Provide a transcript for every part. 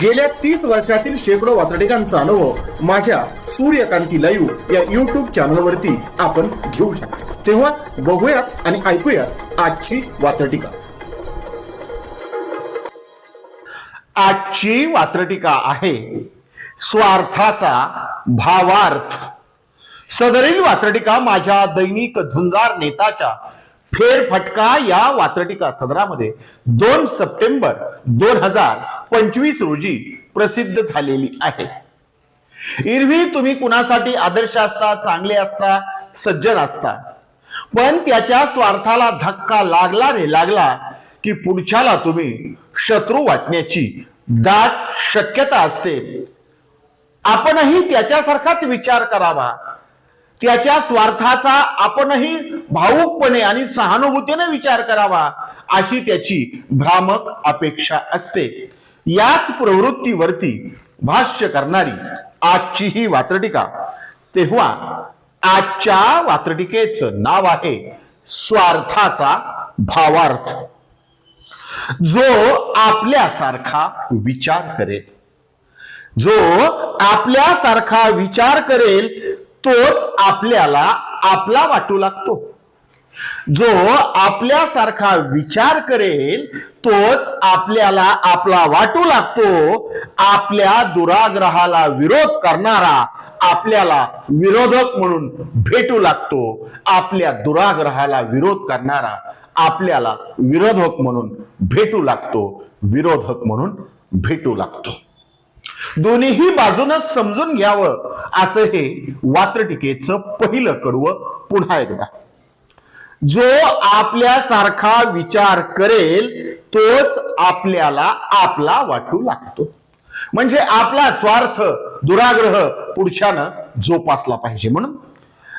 गेल्या तीस वर्षातील शेकडो वातडिकांचा अनुभव माझ्या सूर्यकांती लाईव्ह या युट्यूब चॅनलवरती आपण घेऊ शकतो. तेव्हा बघूयात आणि ऐकूयात आजची वातडिका आजची वात्रटिका आहे स्वार्थाचा भावार्थ. सदरील वात्रटिका माझ्या दैनिक झुंजार नेताच्या फेरफटका या वात्रटिका सदरामध्ये दोन सप्टेंबर दोन हजार पंचवीस रोजी प्रसिद्ध झालेली आहे. एरवी तुम्ही कुणासाठी आदर्श असता चांगले असता सज्जन असता? पण त्याच्या स्वार्थाला धक्का लागला रे लागला की पुढच्याला तुम्ही शत्रू वाटण्याची दाट शक्यता असते. आपणही त्याच्यासारखाच विचार करावा. त्याच्या स्वार्थाचा आपणही भावुकपणे आणि सहानुभूतीने विचार करावा अशी त्याची भ्रामक अपेक्षा असते. याच प्रवृत्तीवरती भाष्य करणारी आजची ही वात्रटिका. तेव्हा आजच्या वात्रटिकेचं नाव आहे स्वार्थाचा भावार्थ. जो आपल्यासारखा विचार करेल. जो आपल्यासारखा विचार करेल तोच आपल्याला आपला वाटू लागतो. जो आपल्यासारखा विचार करेल तोच आपल्याला आपला वाटू लागतो. आपल्या दुराग्रहाला विरोध करणारा आपल्याला विरोधक म्हणून भेटू लागतो. आपल्या दुराग्रहाला विरोध करणारा आपल्याला विरोधक म्हणून भेटू लागतो. विरोधक म्हणून भेटू लागतो. दोन्हीही बाजूनच समजून घ्यावं. असं हे वात्रटिकेचं पहिलं कडवं पुन्हा एकदा. जो आपल्यासारखा विचार करेल तोच आपल्याला आपला वाटू लागतो. म्हणजे आपला स्वार्थ दुराग्रह पुढच्यानं जोपासला पाहिजे म्हणून.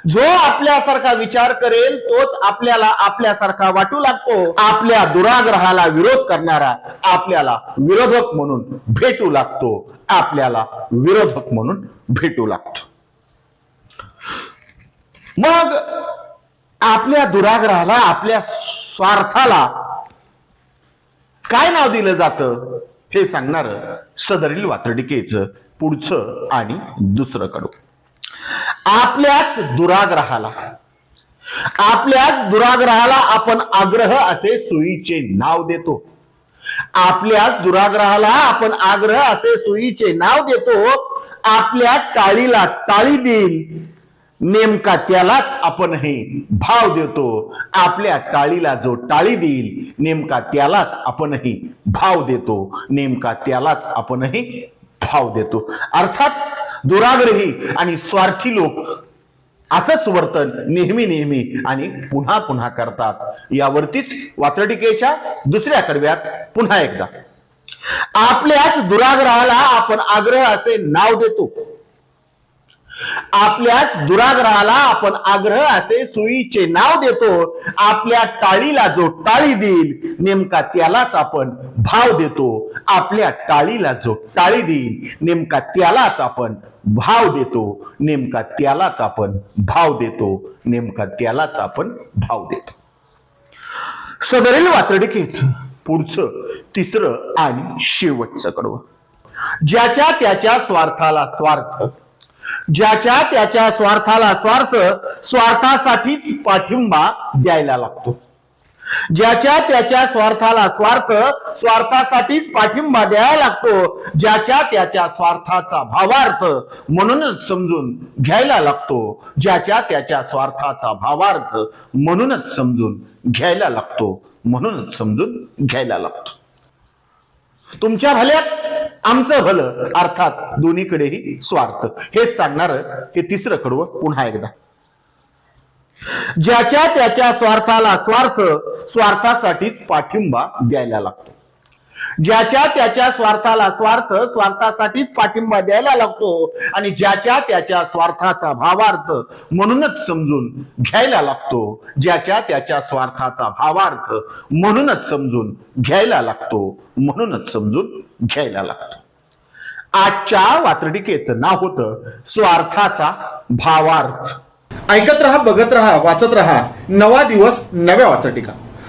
जो आपल्यासारखा विचार करेल तोच आपल्याला आपल्यासारखा वाटू लागतो. आपल्या दुराग्रहाला विरोध करणारा आपल्याला विरोधक म्हणून भेटू लागतो. आपल्याला विरोधक म्हणून भेटू लागतो. मग आपल्या दुराग्रहाला आपल्या स्वार्थाला काय नाव दिलं जातं? हे सांगणार सदरील वातडिकेचं पुढचं आणि दुसरं कडू आपल्याच दुराग्रहाला आपल्याच दुराग्रहाला आपण आग्रह असे सुईचे नाव देतो. आपल्याच दुराग्रहाला आपण आग्रह असे सुईचे नाव देतो. आपल्या टाळीला टाळी देईल. नेमका त्यालाच आपण हे भाव देतो. आपल्या टाळीला जो टाळी देईल नेमका त्यालाच आपणही भाव देतो. नेमका त्यालाच आपणही भाव देतो. अर्थात दुराग्रही आणि स्वार्थी लोक असंच वर्तन नेहमी नेहमी आणि पुन्हा पुन्हा करतात. यावरतीच वात्रटिकेच्या दुसऱ्या कडव्यात पुन्हा एकदा. आपल्याच दुराग्रहाला आपण आग्रह असे नाव देतो. आपल्याच दुराग्रहाला आपण आग्रह असे सुईचे नाव देतो. आपल्या टाळीला जो टाळी देईल नेमका त्यालाच आपण भाव देतो. आपल्या टाळीला जो टाळी देईल नेमका त्यालाच आपण भाव देतो. नेमका त्यालाच आपण भाव देतो. नेमका त्यालाच आपण भाव देतो. सदरील वातडकेच पुढचं तिसरं आणि शेवटचं कडवं. ज्याच्या त्याच्या स्वार्थाला स्वार्थ ज्याच्या त्याच्या स्वार्थाला स्वार्थ स्वार्थासाठीच पाठिंबा द्यायला लागतो. ज्याच्या त्याच्या स्वार्थाला स्वार्थ स्वार्थासाठीच पाठिंबा द्यायला लागतो ज्याच्या त्याच्या स्वार्थाचा भावार्थ म्हणूनच समजून घ्यायला लागतो ज्याच्या त्याच्या स्वार्थाचा भावार्थ म्हणूनच समजून घ्यायला लागतो म्हणूनच समजून घ्यायला लागतो. तुमच्या भल्यात आमचं भलं अर्थात दोन्हीकडेही स्वार्थ. हेच सांगणार हे तिसरं कडवं पुन्हा एकदा. ज्याच्या त्याच्या स्वार्थाला स्वार्थ स्वार्थासाठीच पाठिंबा द्यायला लागतो. ज्याच्या त्याच्या स्वार्थाला स्वार्थ स्वार्थासाठीच पाठिंबा द्यायला लागतो आणि ज्याच्या त्याच्या स्वार्थाचा भावार्थ म्हणूनच समजून घ्यायला लागतो. ज्याच्या त्याच्या स्वार्थाचा भावार्थ म्हणूनच समजून घ्यायला लागतो. म्हणूनच समजून घ्यायला लागतो. आजच्या वात्रटिकेचं नाव होतं स्वार्थाचा भावार्थ. ऐकत रहा बघत रहा वाचत रहा. नवा दिवस नव्या वाचटिका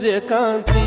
de cantir.